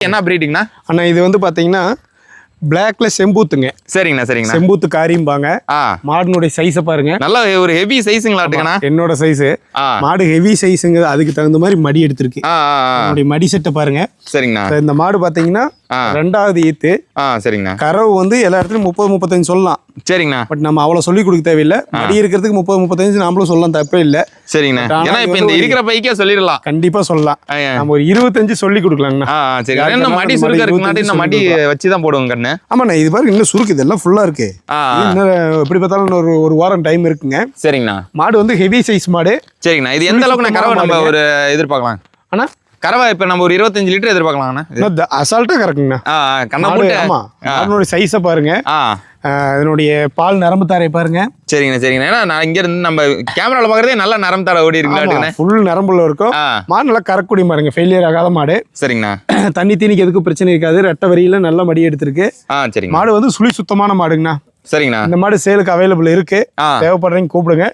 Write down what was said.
என்ன பிரீடிங்ண்ணா அண்ணா இது வந்து பார்த்தீங்கன்னா பிளாக்ல செம்பூத்துங்க. சரிங்கண்ணா சரிங்கண்ணா. செம்பூத்து காரிம்பாங்க. ஆ. மாடினுடைய சைஸை பாருங்க. நல்ல ஒரு ஹெவி சைஸுங்களாட்டுங்கண்ணா என்னோட சைஸு மாடு ஹெவி சைஸுங்க அதுக்கு தகுந்த மாதிரி மடி எடுத்திருக்கு. மடி செட்டை பாருங்க. சரிங்கண்ணா. இந்த மாடு பார்த்தீங்கன்னா. ரெண்டாவது ஈத்து. ஆ சரிங்கண்ணா. கறவு வந்து எல்லா இடத்துலையும் முப்பது முப்பத்தஞ்சு சொல்லலாம். சரிங்கண்ணா. பட் நம்ம அவ்வளோ சொல்லி கொடுக்க தேவையில்லை. மடி இருக்கிறதுக்கு முப்பது முப்பத்தஞ்சு நாமளும் சொல்லலாம் தப்பே இல்லை. சரிங்கண்ணா. ஆனா ஏன்னா இப்போ இந்த இருக்கிற பைக்கே சொல்லிடலாம். கண்டிப்பாக சொல்லலாம். நம்ம ஒரு இருபத்தஞ்சு சொல்லி கொடுக்கலாங்கண்ணா சரி வேணாலும் மடி சுருக்க மாதிரி இருக்குனாட்டி இந்த மடி வச்சு தான் போடுவோம் கண்ணு. ஆமாண்ணா இது பாருங்க இன்னும் சுருக்கு இதெல்லாம் ஃபுல்லாக இருக்கு. இன்னும் எப்படி பார்த்தாலும் ஒரு ஒரு வாரம் டைம் இருக்குங்க. சரிங்கண்ணா. மாடு வந்து ஹெவி சைஸ் மாடு. சரிங்கண்ணா. இது எந்த அளவுக்கு கறவை நம்ம ஒரு எதிர்பார்க்கலாம்? ஆனால் கறவை இப்போ நம்ம ஒரு இருபத்தஞ்சு லிட்டர் எதிர்பார்க்கலாங்கண்ணா. இது. அசால்ட்டாக கறக்குங்கண்ணா. ஆ ஆ, கண்ணா மாடு மூட்டை. சைஸை பாருங்க. அதனுடைய பால் நரம்பு தாரை பாருங்க. சரிங்கண்ணா சரிங்கண்ணா. ஏன்னா நான் இங்க இருந்து நம்ம கேமரால பாக்குறதே நல்ல நரம் தடை ஓடி இருக்குங்களாட்டுங்கண்ணா ஃபுல் நரம்புல இருக்கும். மாடு நல்லா கறக்கூடிய மாடுங்க ஃபெயிலியர் ஆகாத மாடு. சரிங்கண்ணா. தண்ணி தீனிக்கு எதுக்கும் பிரச்சனை இருக்காது. ரெட்டை வரியில நல்ல மடி எடுத்திருக்கு. சரிங்க மாடு வந்து சுழி சுத்தமான மாடுங்கண்ணா. சரிங்கண்ணா. இந்த மாடு சேலுக்கு அவைலபிள் இருக்கு. தேவைப்படுறீங்க கூப்பிடுங்க.